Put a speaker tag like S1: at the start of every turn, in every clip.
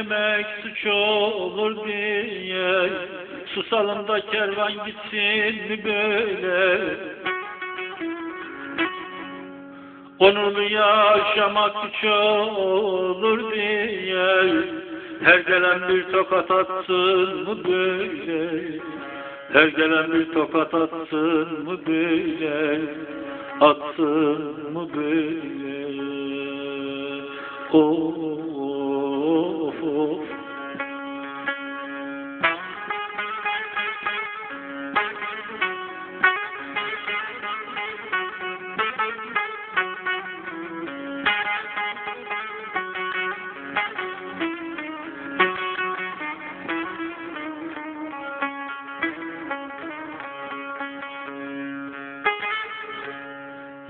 S1: demek suç olur diye. Susalım da kervan gitsin mi böyle? Onurlu yaşamak güç olur diye. Her gelen bir tokat atsın mı böyle? Her gelen bir tokat atsın mı böyle? Atsın mı böyle? Of fool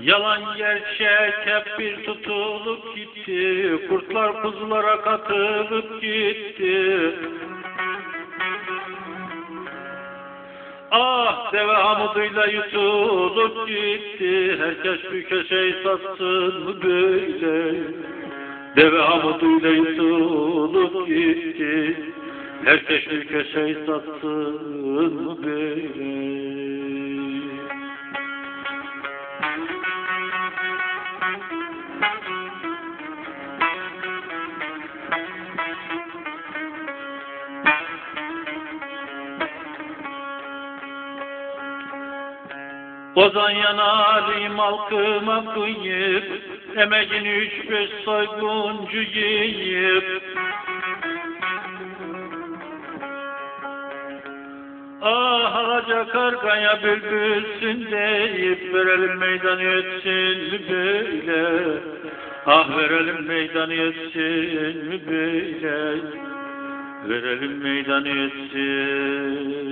S1: Yalan gerçek hep bir tutulup gitti. Kurtlar kuzulara katılıp gitti. Ah deve hamuduyla yutulup gitti. Herkes bir köşeyi satsın böyle? Deve hamuduyla yutulup gitti. Herkes bir köşeyi satsın böyle? Ozan yanalim halkıma kıyıp Emeğin üç beş soyguncu yiyip. Ah ağaca kargaya bülbülsün deyip Verelim meydanı ötsün böyle. Ah verelim meydanı ötsün böyle. Verelim meydanı ötsün